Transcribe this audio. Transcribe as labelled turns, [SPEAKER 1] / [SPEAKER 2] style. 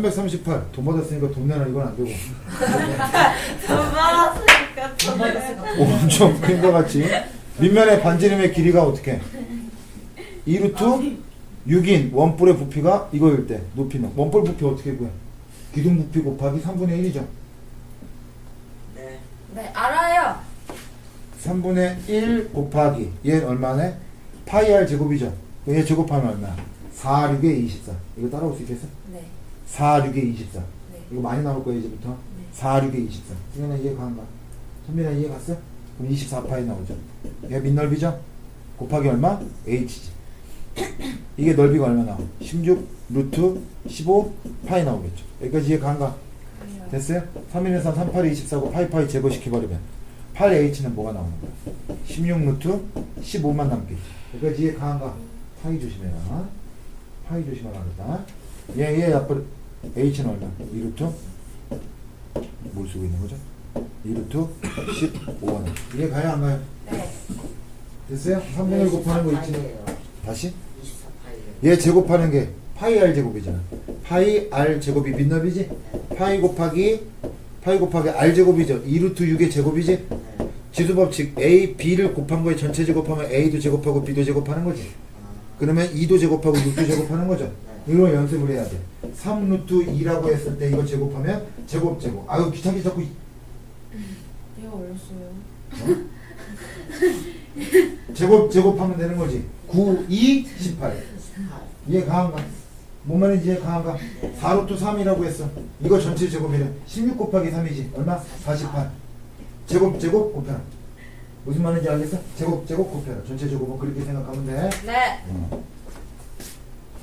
[SPEAKER 1] 338. 돈 받았으니까 돈 내놔 이건 안 되고.
[SPEAKER 2] 돈 받았으니까 돈 받았으니까
[SPEAKER 1] 엄청 큰 거 같지? 밑면의 반지름의 길이가 어떻게? 2루트 6인 원뿔의 부피가 이거일 때 높이는 원뿔 부피 어떻게 구해? 기둥 부피 곱하기 3분의 1이죠.
[SPEAKER 3] 네.
[SPEAKER 2] 네 알아요
[SPEAKER 1] 3분의 1 곱하기 얘는 얼마네? 파이 r 제곱이죠. 얘 제곱하면 얼마야? 4, 6에 24. 이거 따라올 수 있겠어?
[SPEAKER 2] 네
[SPEAKER 1] 4, 6에 24.
[SPEAKER 2] 네.
[SPEAKER 1] 이거 많이 나올 거야 이제부터.
[SPEAKER 2] 네.
[SPEAKER 1] 4, 6에 24. 승현아 이해 가는가? 선민아 이해 갔어? 그럼 24파이 나오죠. 얘 밑넓이죠? 곱하기 얼마? h지. 이게 넓이가 얼마 나와? 16 루트 15 파이 나오겠죠. 여기까지 이해 가는가?
[SPEAKER 2] 아니요.
[SPEAKER 1] 됐어요? 3 1 3 3 8이 24고 파이 파이 제거시켜버리면 8h는 뭐가 나오는 거야? 16 루트 15만 남겠지. 여기까지 이해 가는가? 파이 조심해라. 파이 조심하라 그랬다. 얘, 얘 앞으로 h는 얼마? 2 루트? 뭘 쓰고 있는 거죠? 2 루트 15원. 이해 가요 안 가요?
[SPEAKER 2] 네
[SPEAKER 1] 됐어요? 3분의 1 곱하는 거 있지? 다시?
[SPEAKER 3] 24파이예요.
[SPEAKER 1] 얘 제곱하는 게 파이 r 제곱이잖아. 파이 r 제곱이 밑넓이지? 파이 곱하기 파이 곱하기 r 제곱이죠. 2루트 6의 제곱이지?
[SPEAKER 3] 네.
[SPEAKER 1] 지수 법칙 a, b를 곱한 거에 전체 제곱하면 a도 제곱하고 b도 제곱하는 거지.
[SPEAKER 3] 아,
[SPEAKER 1] 그러면 2도 제곱하고 6도 제곱하는 거죠. 이거 연습을 해야 돼. 3루트 2라고 했을 때 이거 제곱하면 제곱 제곱. 아유 귀찮게 자꾸
[SPEAKER 2] 이거 올렸어요
[SPEAKER 1] 제곱 제곱하면 되는 거지. 9, 2, 18.
[SPEAKER 3] 18.
[SPEAKER 1] 이해 가한가? 뭔 말인지 이해 가한가? 4루트 3이라고 했어. 이거 전체 제곱이래. 16 곱하기 3이지. 얼마? 48. 제곱 제곱 곱해라. 무슨 말인지 알겠어? 제곱 제곱 곱해라. 전체 제곱은 그렇게 생각하면 돼.
[SPEAKER 2] 네
[SPEAKER 1] 어.